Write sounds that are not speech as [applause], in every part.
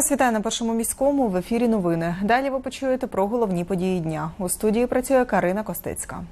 Вас вітаю на першому міському в ефірі. Новини. Далі ви почуєте про головні події дня. У студії працює Карина Костицька.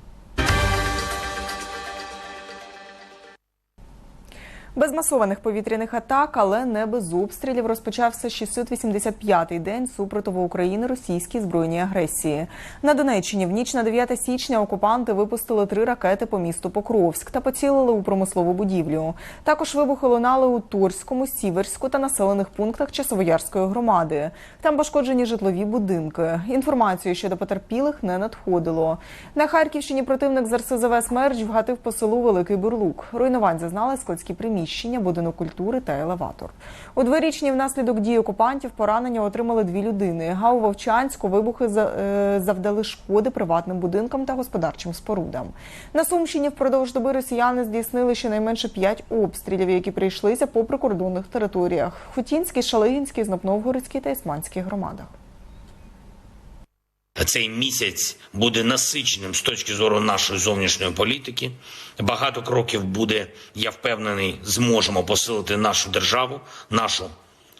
Без масованих повітряних атак, але не без обстрілів розпочався 685-й день супротиву України російській збройній агресії. На Донеччині в ніч на 9 січня окупанти випустили три ракети по місту Покровськ та поцілили у промислову будівлю. Також вибухи лунали у Турському, Сіверську та населених пунктах Часовоярської громади. Там пошкоджені житлові будинки. Інформацію щодо потерпілих не надходило. На Харківщині противник з РСЗВ «Смерч» вгатив по селу Великий Бурлук. Руйнувань зазнали складські приміщення, будинок культури та елеватор. У дворічні внаслідок дій окупантів поранення отримали дві людини. А у Вовчанську вибухи е, завдали шкоди приватним будинкам та господарчим спорудам. На Сумщині впродовж доби росіяни здійснили щонайменше п'ять обстрілів, які прийшлися по прикордонних територіях: Хотінській, Шалигінській, Знопновгородській та Ісманській громадах. Цей місяць буде насиченим з точки зору нашої зовнішньої політики. Багато кроків буде, я впевнений, зможемо посилити нашу державу, нашу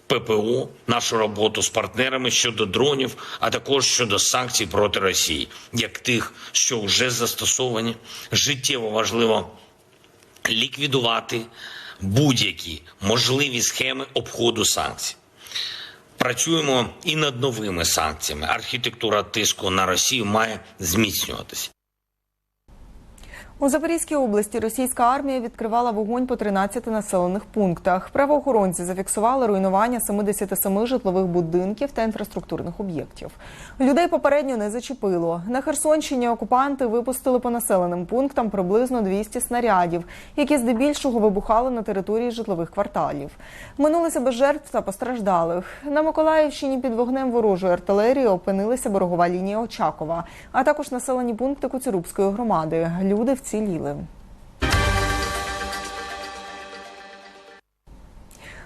ППО, нашу роботу з партнерами щодо дронів, а також щодо санкцій проти Росії, як тих, що вже застосовані. Життєво важливо ліквідувати будь-які можливі схеми обходу санкцій. Працюємо і над новими санкціями. Архітектура тиску на Росію має зміцнюватися. У Запорізькій області російська армія відкривала вогонь по 13 населених пунктах. Правоохоронці зафіксували руйнування 77 житлових будинків та інфраструктурних об'єктів. Людей попередньо не зачепило. На Херсонщині окупанти випустили по населеним пунктам приблизно 200 снарядів, які здебільшого вибухали на території житлових кварталів. Минулися без жертв та постраждалих. На Миколаївщині під вогнем ворожої артилерії опинилася берегова лінія Очакова, а також населені пункти Коцюрубської громади. Люди вціліли.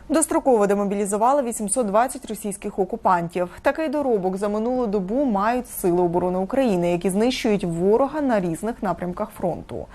Достроково демобілізували 820 російських окупантів. Такий доробок за минулу добу мають сили оборони України, які знищують ворога на різних напрямках фронту.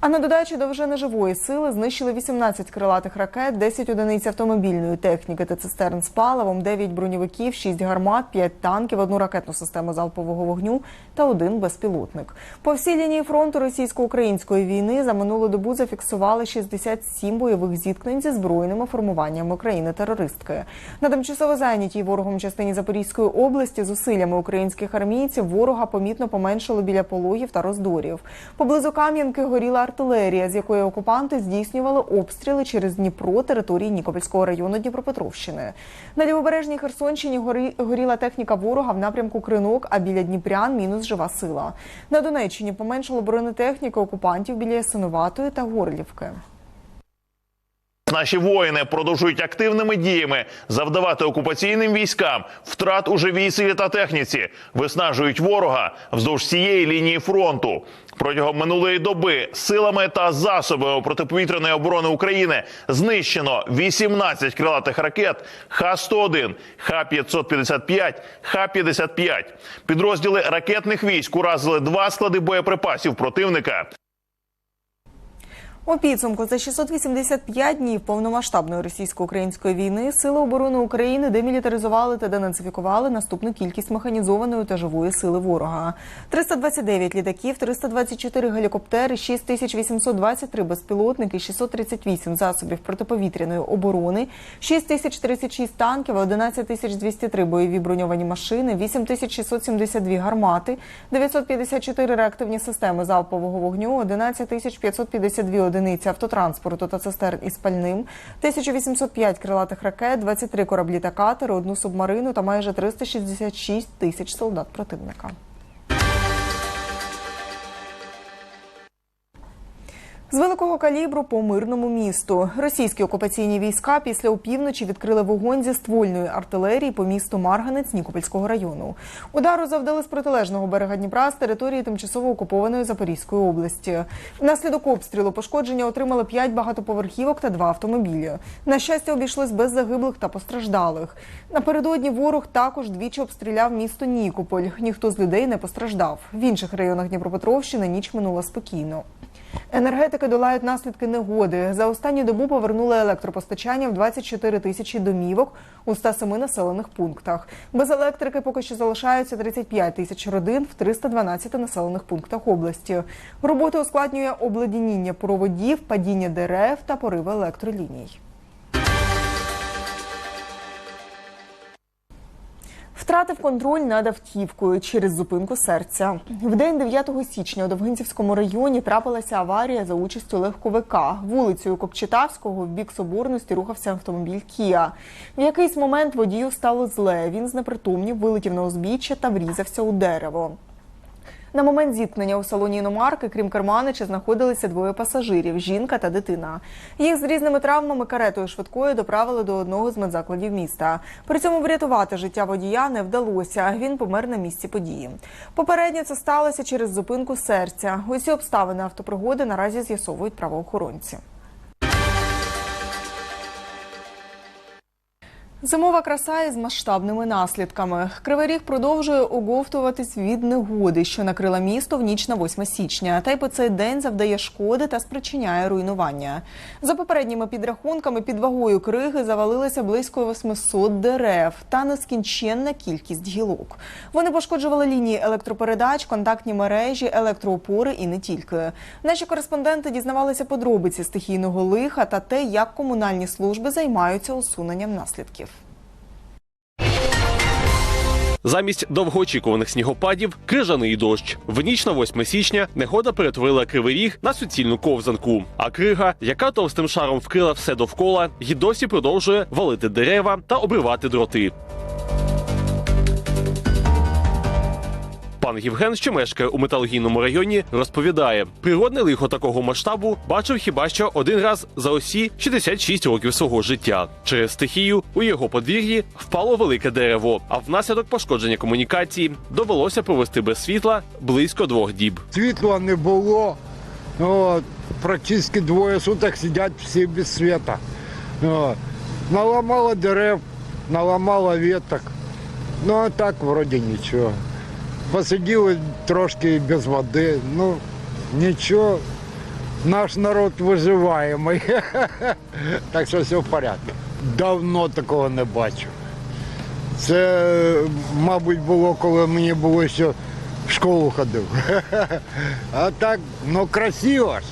А на додачу до вже неживої сили знищили 18 крилатих ракет, 10 одиниць автомобільної техніки та цистерн з паливом, 9 броньовиків, 6 гармат, 5 танків, одну ракетну систему залпового вогню та один безпілотник. По всій лінії фронту російсько-української війни за минулу добу зафіксували 67 бойових зіткнень зі збройними формуваннями країни-терористки. На тимчасово зайнятій ворогом частині Запорізької області зусиллями українських армійців ворога помітно поменшало біля пологів та роздорів. Поблизу Кам'янки горіла артилерія, з якої окупанти здійснювали обстріли через Дніпро території Нікопольського району Дніпропетровщини. На лівобережній Херсонщині горі- горіла техніка ворога в напрямку Кринок, а біля Дніпрян мінус жива сила. На Донеччині поменшало бронетехніки окупантів біля Ясиноватої та Горлівки. Наші воїни продовжують активними діями завдавати окупаційним військам втрат у живій силі та техніці, виснажують ворога вздовж всієї лінії фронту. Протягом минулої доби силами та засобами протиповітряної оборони України знищено 18 крилатих ракет Х-101, Х-555, Х-55. Підрозділи ракетних військ уразили два склади боєприпасів противника. У підсумку за 685 днів повномасштабної російсько-української війни сили оборони України демілітаризували та денацифікували наступну кількість механізованої та живої сили ворога: 329 літаків, 324 гелікоптери, 6823 безпілотники, 638 засобів протиповітряної оборони, 6036 танків, 11203 бойові броньовані машини, 8672 гармати, 954 реактивні системи залпового вогню, 11552 одиниці автотранспорту та цистерн із пальним, 1805 крилатих ракет, 23 кораблі та катери, одну субмарину та майже 366 тисяч солдат противника. З великого калібру по мирному місту російські окупаційні війська після опівночі відкрили вогонь зі ствольної артилерії по місту Марганець Нікопольського району. Удару завдали з протилежного берега Дніпра з території тимчасово окупованої Запорізької області. Внаслідок обстрілу пошкодження отримали 5 багатоповерхівок та 2 автомобілі. На щастя, обійшлось без загиблих та постраждалих. Напередодні ворог також двічі обстріляв місто Нікополь. Ніхто з людей не постраждав. В інших районах Дніпропетровщини ніч минула спокійно. Енергетики долають наслідки негоди. За останню добу повернули електропостачання в 24 тисячі домівок у 107 населених пунктах. Без електрики поки що залишаються 35 тисяч родин в 312 населених пунктах області. Роботи ускладнює обледеніння проводів, падіння дерев та пориви електроліній. Втратив контроль над автівкою через зупинку серця. В день 9 січня у Довгинцівському районі трапилася аварія за участю легковика. Вулицею Копчетавського в бік Соборності рухався автомобіль Кія. В якийсь момент водію стало зле. Він знепритомнів, вилетів на узбіччя та врізався у дерево. На момент зіткнення у салоні іномарки, крім керманича, знаходилися двоє пасажирів жінка та дитина. Їх з різними травмами каретою швидкою доправили до одного з медзакладів міста. При цьому врятувати життя водія не вдалося. Він помер на місці події. Попередньо це сталося через зупинку серця. Усі обставини автопригоди наразі з'ясовують правоохоронці. Зимова краса із масштабними наслідками. Кривий ріг продовжує оговтуватись від негоди, що накрила місто в ніч на 8 січня. Та й по цей день завдає шкоди та спричиняє руйнування. За попередніми підрахунками, під вагою криги завалилося близько 800 дерев та нескінченна кількість гілок. Вони пошкоджували лінії електропередач, контактні мережі, електроопори і не тільки. Наші кореспонденти дізнавалися подробиці стихійного лиха та те, як комунальні служби займаються усуненням наслідків. Замість довгоочікуваних снігопадів крижаний дощ. В ніч на 8 січня негода перетворила кривий ріг на суцільну ковзанку. А крига, яка товстим шаром вкрила все довкола, й досі продовжує валити дерева та обривати дроти. Пан Євген, що мешкає у металургійному районі, розповідає, природне лихо такого масштабу бачив хіба що один раз за осі 66 років свого життя. Через стихію у його подвір'ї впало велике дерево, а внаслідок пошкодження комунікації довелося провести без світла близько двох діб. Світла не було. От, практично двоє суток сидять всі без світа. От. Наламало дерев, наламало веток. Ну а так вроді нічого. Посиділи трошки без води. Ну нічого. Наш народ виживаємий. [laughs] Так що все в порядку. Давно такого не бачив. Це, мабуть, було, коли мені було ще в школу ходив. [laughs] А так, ну красиво ж.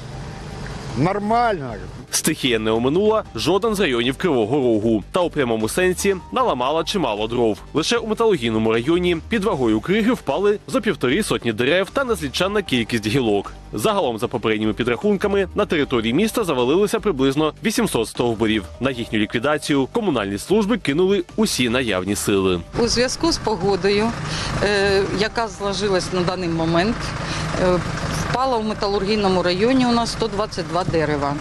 Нормально. Стихія не оминула жоден з районів Кривого Рогу та у прямому сенсі наламала чимало дров. Лише у металургійному районі під вагою криги впали за півтори сотні дерев та незліченна кількість гілок. Загалом, за попередніми підрахунками, на території міста завалилося приблизно 800 стовбурів. На їхню ліквідацію комунальні служби кинули усі наявні сили. У зв'язку з погодою, е, яка сложилась на даний момент, е, впало в металургійному районі у нас 122 дерева.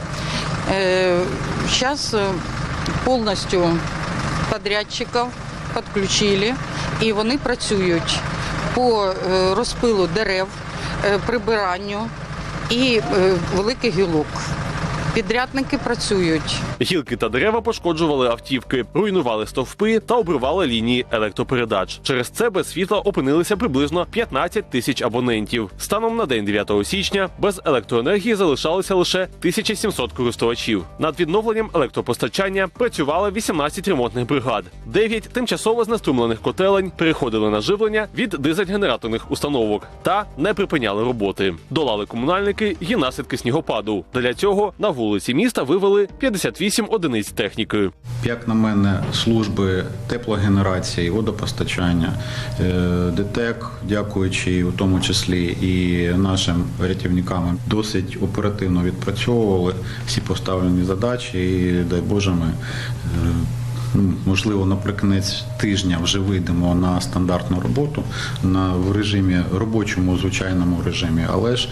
Зараз повністю подрядчиків підключили і вони працюють по е, розпилу дерев, е, прибиранню і е, великих гілок. Підрядники працюють. Гілки та дерева пошкоджували автівки, руйнували стовпи та обривали лінії електропередач. Через це без світла опинилися приблизно 15 тисяч абонентів. Станом на день 9 січня без електроенергії залишалося лише 1700 користувачів. Над відновленням електропостачання працювали 18 ремонтних бригад. 9 тимчасово знеструмлених котелень переходили на живлення від дизель-генераторних установок та не припиняли роботи. Долали комунальники і наслідки снігопаду. Для цього на вулиці міста вивели 58 одиниць техніки. Як на мене, служби теплогенерації, водопостачання, е, ДТЕК, дякуючи у тому числі і нашим рятівникам, досить оперативно відпрацьовували всі поставлені задачі. І дай Боже, ми е, можливо наприкінець тижня вже вийдемо на стандартну роботу на в режимі робочому, звичайному режимі, але ж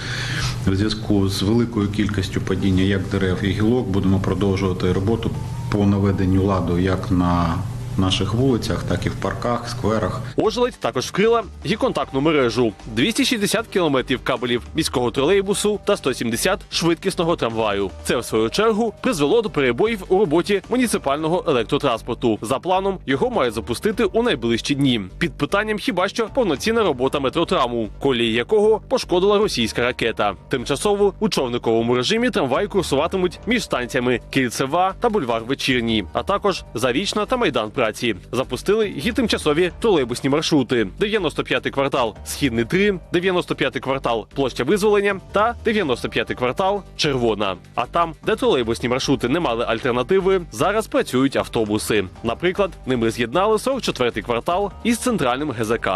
в зв'язку з великою кількістю падіння як дерев і гілок будемо продовжувати роботу по наведенню ладу як на наших вулицях, так і в парках, скверах. Ожеледь також вкрила і контактну мережу: 260 кілометрів кабелів міського тролейбусу та 170 швидкісного трамваю. Це в свою чергу призвело до перебоїв у роботі муніципального електротранспорту. За планом його мають запустити у найближчі дні. Під питанням хіба що повноцінна робота метротраму, колії якого пошкодила російська ракета. Тимчасово у човниковому режимі трамваї курсуватимуть між станціями Кільцева та бульвар Вечірній, а також Зарічна та Майдан Праці. Запустили й тимчасові тролейбусні маршрути: 95-й квартал Східний 3, 95-й квартал Площа Визволення та 95-й квартал Червона. А там, де тролейбусні маршрути не мали альтернативи, зараз працюють автобуси. Наприклад, ними з'єднали 44-й квартал із центральним ГЗК.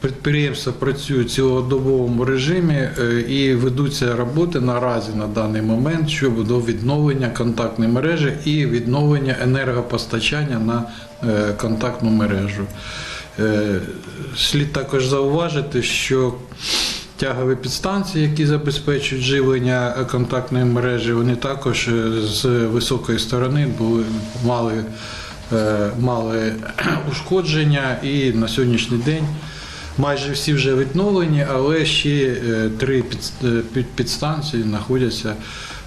Підприємства працюють цілодобовому режимі е, і ведуться роботи наразі на даний момент щодо відновлення контактної мережі і відновлення енергопостачання на контактну мережу. Е, Слід також зауважити, що тягові підстанції, які забезпечують живлення е, контактної мережі, вони також е, з високої сторони були мали, е, мали [clears throat] ушкодження і на сьогоднішній день. Майже всі вже відновлені, але ще е, три під- е, під- підстанції знаходяться е,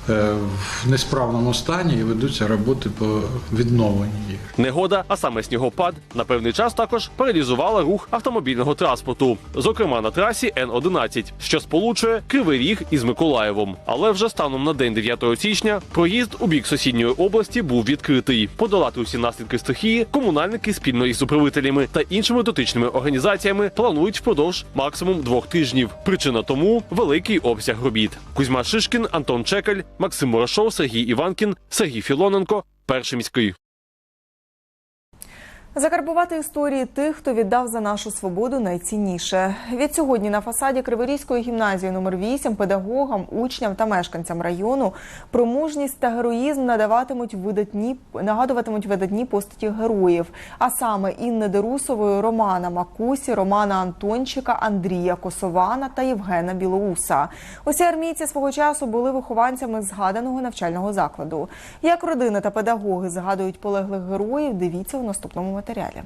в несправному стані і ведуться роботи по відновленню їх. Негода, а саме снігопад, на певний час також паралізувала рух автомобільного транспорту, зокрема на трасі Н-11, що сполучує Кривий Ріг із Миколаєвом. Але вже станом на день 9 січня проїзд у бік сусідньої області був відкритий. Подолати усі наслідки стихії комунальники спільно із управителями та іншими дотичними організаціями планують впродовж максимум двох тижнів. Причина тому великий обсяг робіт. Кузьма Шишкін, Антон Чекаль, Максим Морошов, Сергій Іванкін, Сергій Філоненко. Перший міський. Закарбувати історії тих, хто віддав за нашу свободу найцінніше. Від сьогодні на фасаді Криворізької гімназії номер 8 педагогам, учням та мешканцям району про мужність та героїзм надаватимуть видатні нагадуватимуть видатні постаті героїв. А саме Інни Дерусової, Романа Макусі, Романа Антончика, Андрія Косована та Євгена Білоуса. Усі армійці свого часу були вихованцями згаданого навчального закладу. Як родини та педагоги згадують полеглих героїв, дивіться у наступному матеріалі.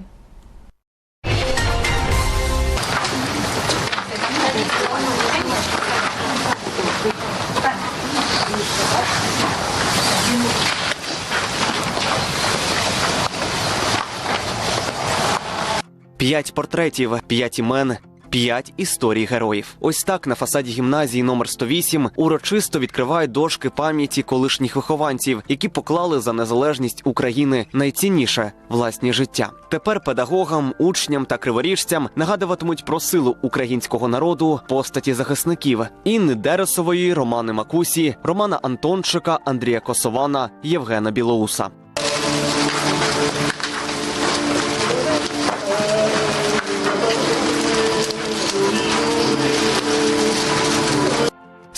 П'ять портретів, п'ять імен. П'ять історій героїв. Ось так на фасаді гімназії номер 108 урочисто відкривають дошки пам'яті колишніх вихованців, які поклали за незалежність України найцінніше власні життя. Тепер педагогам, учням та криворіжцям нагадуватимуть про силу українського народу постаті захисників Інни Дересової, Романи Макусі, Романа Антончика, Андрія Косована, Євгена Білоуса.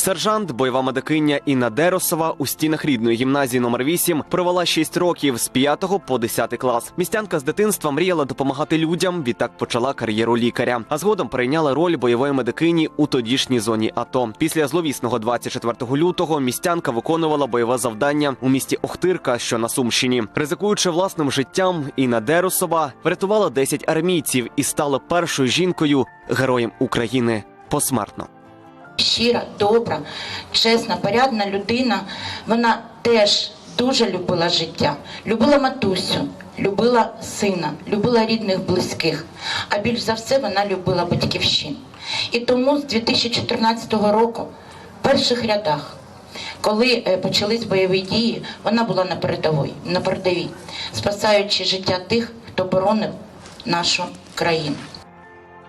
Сержант, бойова медикиня Інна Деросова у стінах рідної гімназії номер 8 провела 6 років з 5 по 10 клас. Містянка з дитинства мріяла допомагати людям. Відтак почала кар'єру лікаря. А згодом прийняла роль бойової медикині у тодішній зоні АТО. Після зловісного 24 лютого містянка виконувала бойове завдання у місті Охтирка, що на Сумщині. Ризикуючи власним життям, Інна Деросова врятувала 10 армійців і стала першою жінкою героєм України посмертно. Щира, добра, чесна, порядна людина. Вона теж дуже любила життя, любила матусю, любила сина, любила рідних, близьких. А більш за все вона любила батьківщину. І тому з 2014 року в перших рядах. Коли е, почались бойові дії, вона була на передовій, на передовій, спасаючи життя тих, хто боронив нашу країну.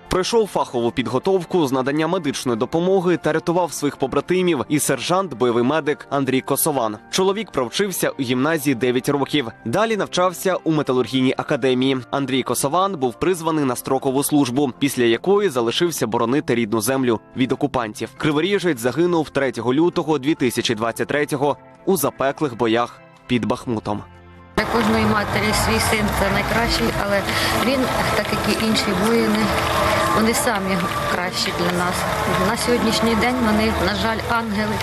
Пройшов фахову підготовку з надання медичної допомоги та рятував своїх побратимів і сержант, бойовий медик Андрій Косован. Чоловік провчився у гімназії 9 років. Далі навчався у металургійній академії. Андрій Косован був призваний на строкову службу, після якої залишився боронити рідну землю від окупантів. Криворіжець загинув 3 лютого 2023-го у запеклих боях під Бахмутом. Для кожної матері свій син це найкращий, але він, так як і інші воїни, вони самі кращі для нас. На сьогоднішній день вони, на жаль, ангели,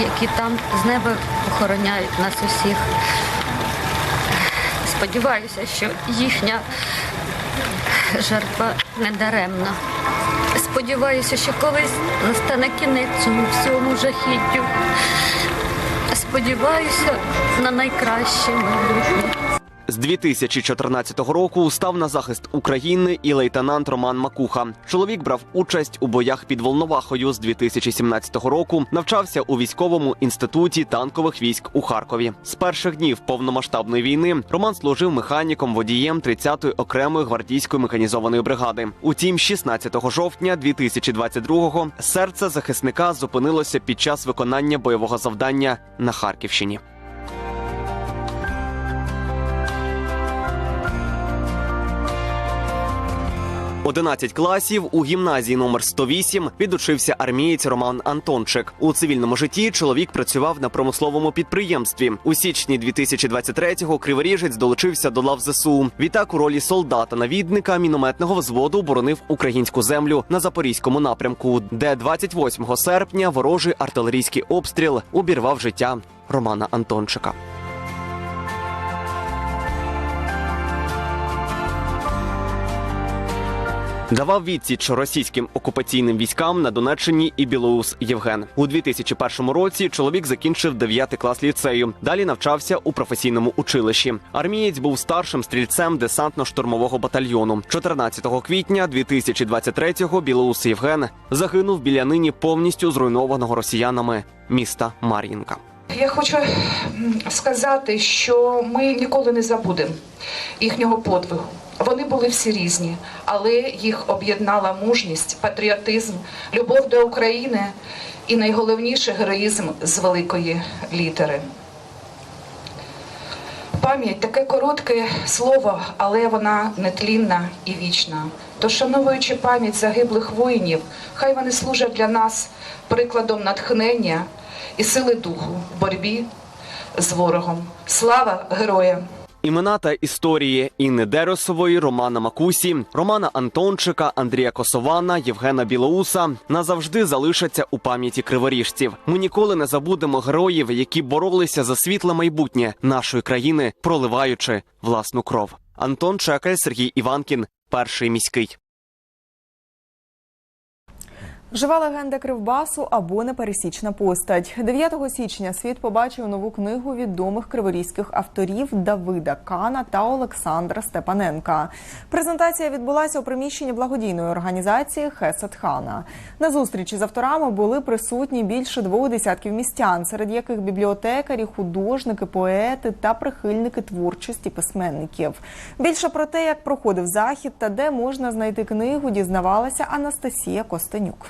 які там з неба охороняють нас усіх. Сподіваюся, що їхня жертва не даремна. Сподіваюся, що колись настане кінець цьому всьому жахіттю. Сподіваюся на найкраще майбутнє. З 2014 року став на захист України і лейтенант Роман Макуха. Чоловік брав участь у боях під Волновахою з 2017 року. Навчався у військовому інституті танкових військ у Харкові. З перших днів повномасштабної війни Роман служив механіком водієм 30-ї окремої гвардійської механізованої бригади. Утім, 16 жовтня 2022-го серце захисника зупинилося під час виконання бойового завдання на Харківщині. 11 класів у гімназії номер 108 відучився армієць Роман Антончик. У цивільному житті чоловік працював на промисловому підприємстві. У січні 2023-го Криворіжець долучився до лав ЗСУ. Відтак у ролі солдата-навідника мінометного взводу боронив українську землю на запорізькому напрямку, де 28 серпня ворожий артилерійський обстріл обірвав життя Романа Антончика. Давав відсіч російським окупаційним військам на Донеччині і Білоус Євген. У 2001 році чоловік закінчив 9 клас ліцею. Далі навчався у професійному училищі. Армієць був старшим стрільцем десантно-штурмового батальйону. 14 квітня 2023-го Білоус Євген загинув біля нині повністю зруйнованого росіянами міста Мар'їнка. Я хочу сказати, що ми ніколи не забудемо їхнього подвигу. Вони були всі різні, але їх об'єднала мужність, патріотизм, любов до України і найголовніше героїзм з великої літери. Пам'ять таке коротке слово, але вона нетлінна і вічна. Тож, шановуючи пам'ять загиблих воїнів, хай вони служать для нас прикладом натхнення і сили духу в боротьбі з ворогом. Слава героям! Імена та історії Інни Деросової, Романа Макусі, Романа Антончика, Андрія Косована, Євгена Білоуса назавжди залишаться у пам'яті криворіжців. Ми ніколи не забудемо героїв, які боролися за світле майбутнє нашої країни, проливаючи власну кров. Антон Чекаль, Сергій Іванкін, перший міський. Жива легенда Кривбасу або непересічна постать. 9 січня світ побачив нову книгу відомих криворізьких авторів Давида Кана та Олександра Степаненка. Презентація відбулася у приміщенні благодійної організації Хесет Хана. На зустрічі з авторами були присутні більше двох десятків містян, серед яких бібліотекарі, художники, поети та прихильники творчості письменників. Більше про те, як проходив захід та де можна знайти книгу, дізнавалася Анастасія Костенюк.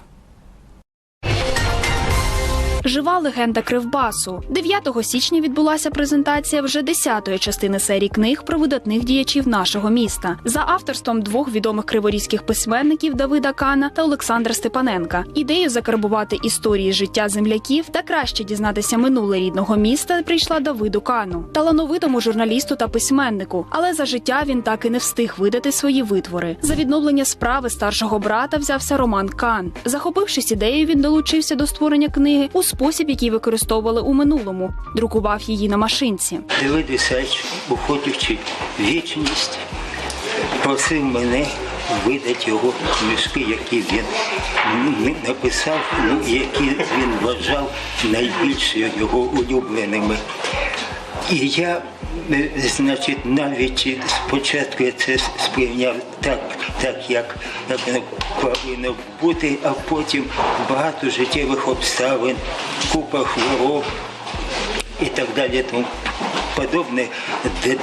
Жива легенда Кривбасу. 9 січня відбулася презентація вже 10-ї частини серії книг про видатних діячів нашого міста за авторством двох відомих криворізьких письменників Давида Кана та Олександра Степаненка. Ідею закарбувати історії життя земляків та краще дізнатися минуле рідного міста прийшла Давиду Кану, талановитому журналісту та письменнику. Але за життя він так і не встиг видати свої витвори. За відновлення справи старшого брата взявся Роман Кан. Захопившись ідеєю, він долучився до створення книги у спосіб, який використовували у минулому. Друкував її на машинці. Дивитися, уходячи вічність, просив мене видати його книжки, які він написав, ну, які він вважав найбільш його улюбленими. І я, значить, навіть спочатку я це сприйняв так, так як, воно повинно бути, а потім багато життєвих обставин, купа хвороб і так далі, тому подобне,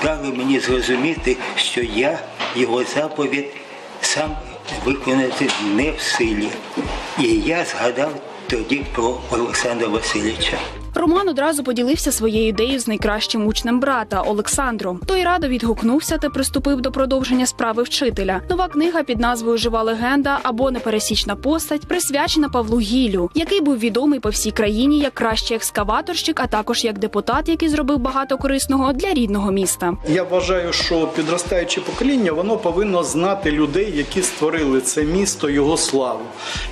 дали мені зрозуміти, що я його заповідь сам виконати не в силі. І я згадав тоді про Олександра Васильовича. Роман одразу поділився своєю ідеєю з найкращим учнем брата Олександром. Той радо відгукнувся та приступив до продовження справи вчителя. Нова книга під назвою Жива легенда або непересічна постать присвячена Павлу Гілю, який був відомий по всій країні як кращий екскаваторщик, а також як депутат, який зробив багато корисного для рідного міста. Я вважаю, що підростаюче покоління воно повинно знати людей, які створили це місто, його славу,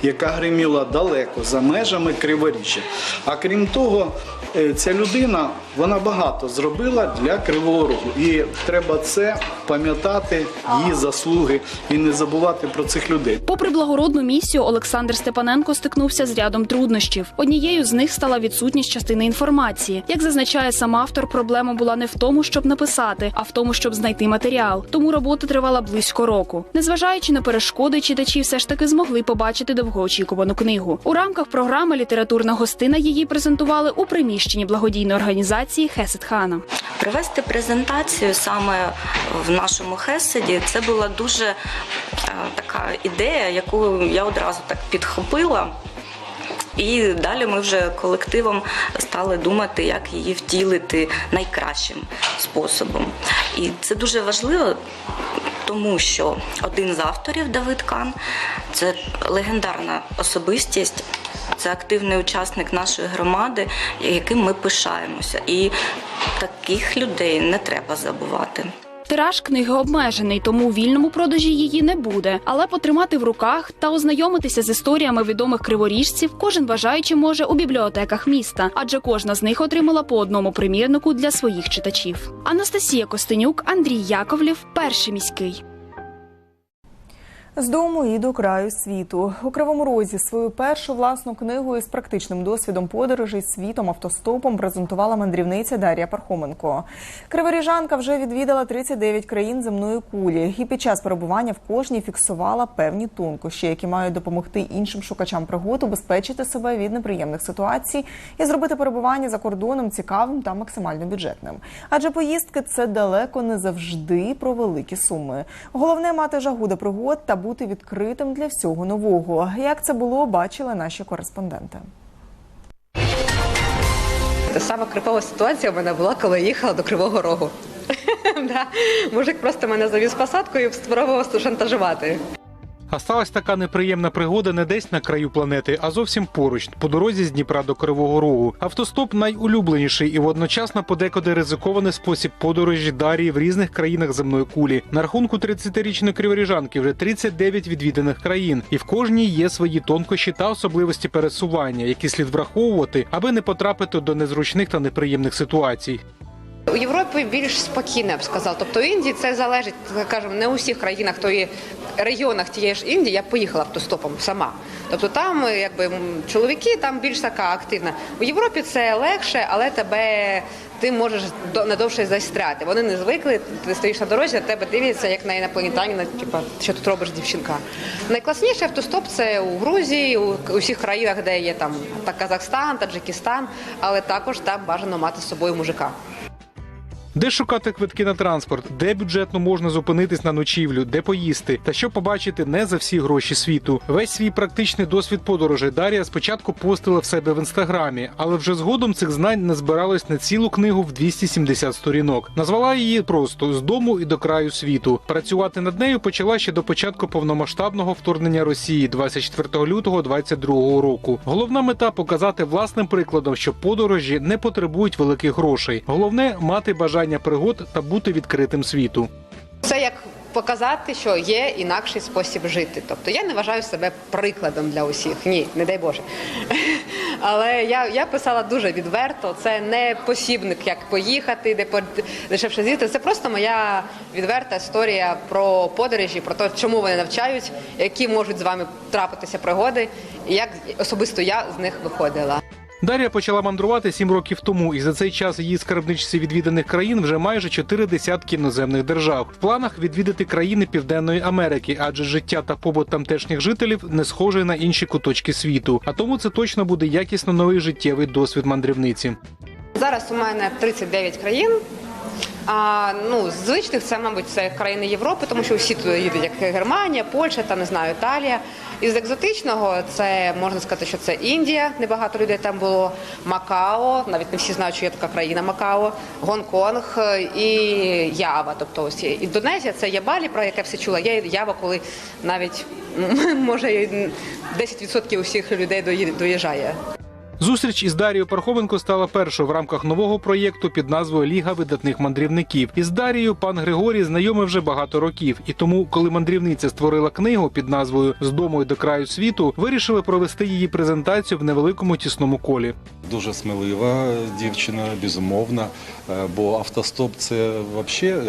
яка гриміла далеко за межами Криворіжжя. А крім того, Ця людина вона багато зробила для Кривого Рогу. І треба це пам'ятати, її заслуги і не забувати про цих людей. Попри благородну місію, Олександр Степаненко стикнувся з рядом труднощів. Однією з них стала відсутність частини інформації. Як зазначає сам автор, проблема була не в тому, щоб написати, а в тому, щоб знайти матеріал. Тому робота тривала близько року. Незважаючи на перешкоди, читачі все ж таки змогли побачити довгоочікувану книгу. У рамках програми Літературна гостина її презентували у приміщенні благодійної організації Хесет Хана. Провести презентацію саме в нашому Хеседі це була дуже е, така ідея, яку я одразу так підхопила. І далі ми вже колективом стали думати, як її втілити найкращим способом. І це дуже важливо, тому що один з авторів Давид Кан це легендарна особистість. Це активний учасник нашої громади, яким ми пишаємося. І таких людей не треба забувати. Тираж книги обмежений, тому у вільному продажі її не буде. Але потримати в руках та ознайомитися з історіями відомих криворіжців кожен бажаючий може у бібліотеках міста, адже кожна з них отримала по одному примірнику для своїх читачів. Анастасія Костенюк, Андрій Яковлів, перший міський. З дому і до краю світу у Кривому Розі свою першу власну книгу із практичним досвідом подорожей світом автостопом презентувала мандрівниця Дар'я Пархоменко. Криворіжанка вже відвідала 39 країн земної кулі і під час перебування в кожній фіксувала певні тонкощі, які мають допомогти іншим шукачам пригод убезпечити себе від неприємних ситуацій і зробити перебування за кордоном цікавим та максимально бюджетним. Адже поїздки це далеко не завжди про великі суми. Головне мати жагу до пригод та бути відкритим для всього нового. Як це було, бачили наші кореспонденти. Та сама крипова ситуація в мене була, коли я їхала до Кривого Рогу. [laughs] Мужик просто мене завіз посадкою і спробував шантажувати. А сталася така неприємна пригода не десь на краю планети, а зовсім поруч, по дорозі з Дніпра до Кривого Рогу. Автостоп найулюбленіший і водночасно подекуди ризикований спосіб подорожі Дарії в різних країнах земної кулі. На рахунку 30-річної криворіжанки вже 39 відвіданих країн, і в кожній є свої тонкощі та особливості пересування, які слід враховувати, аби не потрапити до незручних та неприємних ситуацій. У Європі більш спокійно, я б сказала. Тобто в Індії це залежить, скажімо, не у всіх країнах, то і регіонах тієї ж Індії я поїхала автостопом сама. Тобто там якби чоловіки там більш така активна. У Європі це легше, але тебе ти можеш надовше застряти. Вони не звикли, ти стоїш на дорозі, на тебе дивляться, як на інопланетянина, типу, що тут робиш, дівчинка. Найкласніший автостоп це у Грузії, у всіх країнах, де є там та Казахстан, Таджикистан, але також там бажано мати з собою мужика. Де шукати квитки на транспорт, де бюджетно можна зупинитись на ночівлю, де поїсти, та що побачити не за всі гроші світу. Весь свій практичний досвід подорожей Дар'я спочатку постила в себе в інстаграмі, але вже згодом цих знань назбиралось на цілу книгу в 270 сторінок. Назвала її просто з дому і до краю світу. Працювати над нею почала ще до початку повномасштабного вторгнення Росії 24 лютого 2022 року. Головна мета показати власним прикладом, що подорожі не потребують великих грошей. Головне мати бажання пригод та бути відкритим світу. Це як показати, що є інакший спосіб жити. Тобто я не вважаю себе прикладом для усіх. Ні, не дай Боже. [laughs] Але я, я писала дуже відверто. Це не посібник, як поїхати, де по- дешевше з'їздити. Це просто моя відверта історія про подорожі, про те, чому вони навчають, які можуть з вами трапитися пригоди, і як особисто я з них виходила. Дар'я почала мандрувати сім років тому, і за цей час її скарбничці відвіданих країн вже майже чотири десятки іноземних держав. В планах відвідати країни Південної Америки, адже життя та побут тамтешніх жителів не схожий на інші куточки світу. А тому це точно буде якісно новий життєвий досвід мандрівниці. Зараз у мене 39 країн. А, ну, з звичних це, мабуть, це країни Європи, тому що всі туди їдуть, як Германія, Польща та не знаю, Італія. Із екзотичного це можна сказати, що це Індія, небагато людей там було, Макао, навіть не всі знають, що є така країна Макао, Гонконг е, і Ява. Тобто ось Індонезія, це є Балі, про яке все чула. Є Ява, коли навіть [laughs] може і 10% усіх людей доїжджає. Зустріч із Дарією Пархоменко стала першою в рамках нового проєкту під назвою Ліга видатних мандрівників. Із Дарією пан Григорій знайомий вже багато років. І тому, коли мандрівниця створила книгу під назвою З дому й до краю світу, вирішили провести її презентацію в невеликому тісному колі. Дуже смілива дівчина, безумовно, е, бо автостоп це взагалі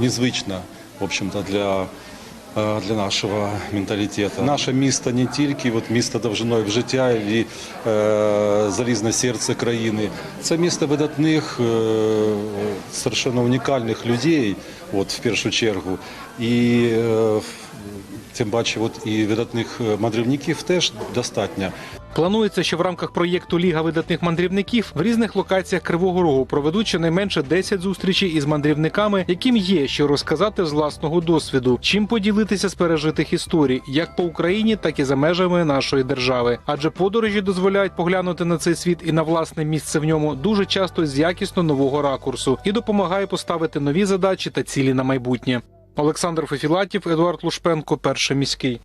незвично, в общем-то, для, е, для нашого менталітету. Наше місто не тільки от місто довжиною в життя і е, залізне серце країни. Це місто видатних, е, совершенно унікальних людей, от, в першу чергу. І е, тим паче, от, і видатних е, мандрівників теж достатньо. Планується, що в рамках проєкту Ліга видатних мандрівників в різних локаціях Кривого Рогу проведуть щонайменше 10 зустрічей із мандрівниками, яким є що розказати з власного досвіду, чим поділитися з пережитих історій, як по Україні, так і за межами нашої держави. Адже подорожі дозволяють поглянути на цей світ і на власне місце в ньому дуже часто з якісно нового ракурсу і допомагає поставити нові задачі та цілі на майбутнє. Олександр Фефілатів, Едуард Лушпенко, перший міський.